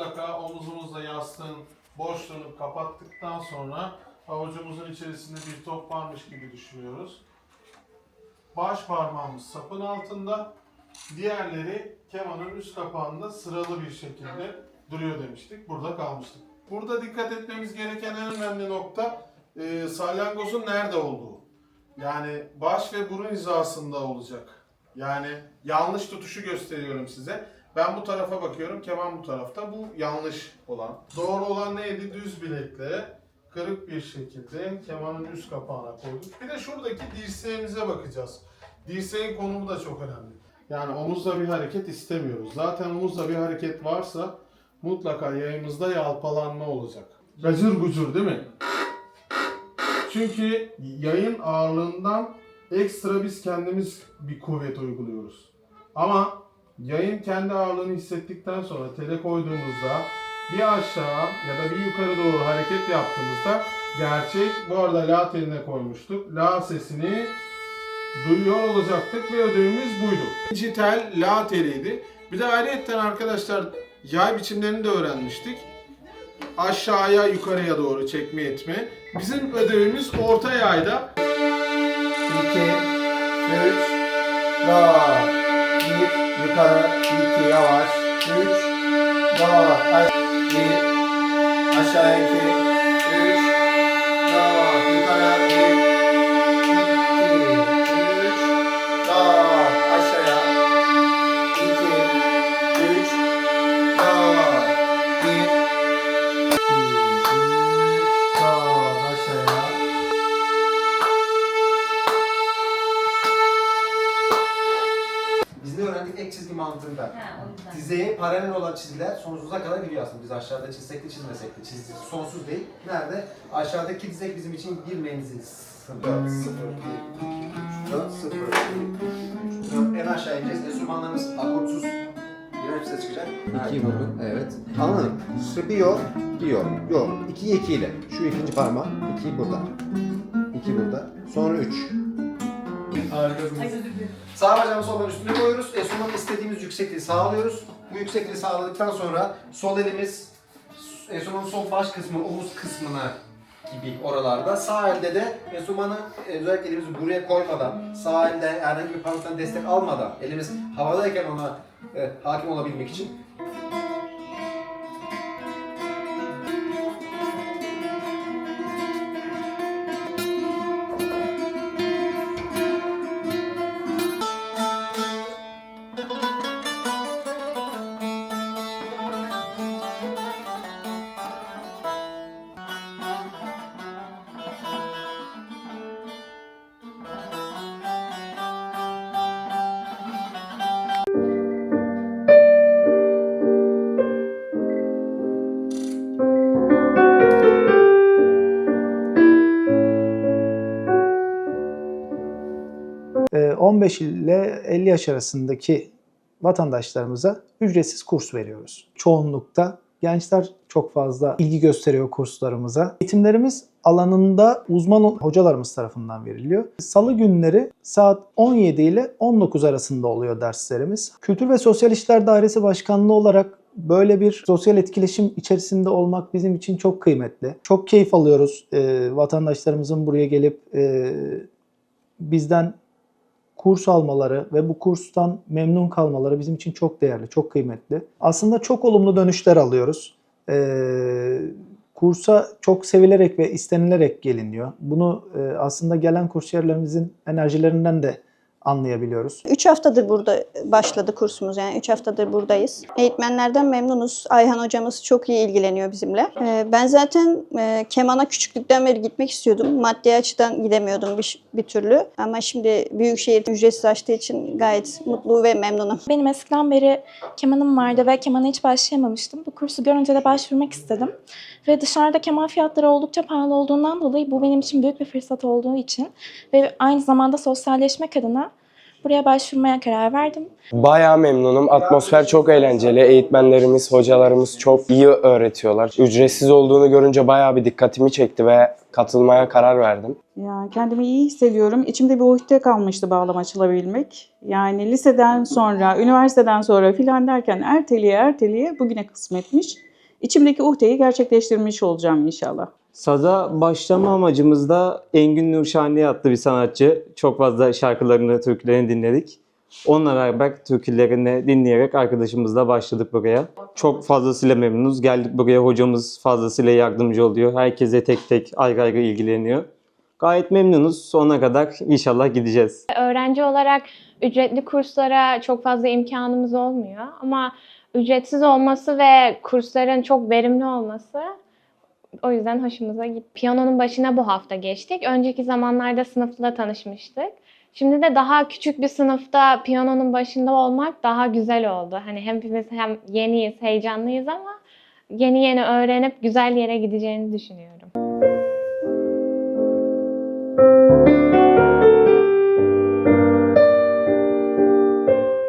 mutlaka omuzumuzla yastığın boşluğunu kapattıktan sonra avucumuzun içerisinde bir top varmış gibi düşünüyoruz. Baş parmağımız sapın altında, diğerleri kemanın üst kapağında sıralı bir şekilde duruyor demiştik. Burada kalmıştık. Burada dikkat etmemiz gereken en önemli nokta e, salyangozun nerede olduğu. Yani baş ve burun hizasında olacak. Yani yanlış tutuşu gösteriyorum size. Ben bu tarafa bakıyorum, keman bu tarafta. Bu yanlış olan. Doğru olan neydi? Düz bilekle kırık bir şekilde kemanın üst kapağına koyduk. Bir de şuradaki dirseğimize bakacağız. Dirseğin konumu da çok önemli. Yani omuzda bir hareket istemiyoruz. Zaten omuzda bir hareket varsa mutlaka yayımızda yalpalanma olacak. Gacır gucur değil mi? Çünkü yayın ağırlığından ekstra biz kendimiz bir kuvvet uyguluyoruz. Ama yayın kendi ağırlığını hissettikten sonra tele koyduğumuzda bir aşağı ya da bir yukarı doğru hareket yaptığımızda gerçek bu arada la teline koymuştuk. La sesini duyuyor olacaktık ve ödevimiz buydu. Tel la teliydi. Bir de ayrıyetten arkadaşlar yay biçimlerini de öğrenmiştik. Aşağıya yukarıya doğru çekme etme. Bizim ödevimiz orta yayda 2, 3, 4, 1, yukarı, 2, yavaş, 3, 4, ay- 1, aşağı 2, mantığında. Ha, o yüzden. Dizeye paralel olan çizgiler sonsuza kadar gidiyor aslında. Biz aşağıda çizsek de çizmesek de çizgi sonsuz değil. Nerede? Aşağıdaki dizek bizim için bir menzil. 4, 0, 1, 2, 3, 4, 0, 1, 2, 3, 4. En aşağı ineceğiz. Enstrümanlarımız akortsuz. Bir ses çıkacak. İkiyi vurduk. Evet. Anladım. Şu bir yol, bir yol. Yok. İkiyi iki ile. Şu ikinci parmak. İki burada. İki burada. Sonra üç. Harikasınız. Ay özür dilerim. Sağ bacağımı sol bacağın üstüne koyuyoruz. Enstrümanın istediğimiz yüksekliği sağlıyoruz. Bu yüksekliği sağladıktan sonra sol elimiz enstrümanın sol baş kısmı, omuz kısmına gibi oralarda. Sağ elde de enstrümanı e, özellikle elimizi buraya koymadan, sağ elde herhangi bir parmaktan destek almadan, elimiz havadayken ona e, hakim olabilmek için 15 ile 50 yaş arasındaki vatandaşlarımıza ücretsiz kurs veriyoruz. Çoğunlukta gençler çok fazla ilgi gösteriyor kurslarımıza. Eğitimlerimiz alanında uzman hocalarımız tarafından veriliyor. Salı günleri saat 17 ile 19 arasında oluyor derslerimiz. Kültür ve Sosyal İşler Dairesi Başkanlığı olarak böyle bir sosyal etkileşim içerisinde olmak bizim için çok kıymetli. Çok keyif alıyoruz Ee, vatandaşlarımızın buraya gelip e, bizden kurs almaları ve bu kurstan memnun kalmaları bizim için çok değerli, çok kıymetli. Aslında çok olumlu dönüşler alıyoruz. Ee, kursa çok sevilerek ve istenilerek geliniyor. Bunu e, aslında gelen kursiyerlerimizin enerjilerinden de anlayabiliyoruz. 3 haftadır burada başladı kursumuz yani 3 haftadır buradayız. Eğitmenlerden memnunuz. Ayhan hocamız çok iyi ilgileniyor bizimle. Ee, Ben zaten e, kemana küçüklükten beri gitmek istiyordum. Maddi açıdan gidemiyordum bir, bir türlü. Ama şimdi Büyükşehir ücretsiz açtığı için gayet mutlu ve memnunum. Benim eskiden beri kemanım vardı ve kemana hiç başlayamamıştım. Bu kursu görünce de başvurmak istedim. Ve dışarıda keman fiyatları oldukça pahalı olduğundan dolayı bu benim için büyük bir fırsat olduğu için ve aynı zamanda sosyalleşmek adına buraya başvurmaya karar verdim. Bayağı memnunum. Atmosfer çok eğlenceli. Eğitmenlerimiz, hocalarımız çok iyi öğretiyorlar. Ücretsiz olduğunu görünce bayağı bir dikkatimi çekti ve katılmaya karar verdim. Yani kendimi iyi hissediyorum. İçimde bir uhde kalmıştı bağlama çalabilmek. Yani liseden sonra, üniversiteden sonra filan derken erteliye erteliye bugüne kısmetmiş. içimdeki uhdeyi gerçekleştirmiş olacağım inşallah. Saza başlama amacımız da Engin Nurşani adlı bir sanatçı. Çok fazla şarkılarını, türkülerini dinledik. Onunla beraber türkülerini dinleyerek arkadaşımızla başladık buraya. Çok fazlasıyla memnunuz. Geldik buraya hocamız fazlasıyla yardımcı oluyor. Herkese tek tek ayrı ayrı ilgileniyor. Gayet memnunuz. Sonuna kadar inşallah gideceğiz. Öğrenci olarak ücretli kurslara çok fazla imkanımız olmuyor ama ücretsiz olması ve kursların çok verimli olması o yüzden hoşumuza gitti. Piyanonun başına bu hafta geçtik. Önceki zamanlarda sınıfla tanışmıştık. Şimdi de daha küçük bir sınıfta piyanonun başında olmak daha güzel oldu. Hani hepimiz hem yeniyiz, heyecanlıyız ama yeni yeni öğrenip güzel yere gideceğini düşünüyorum.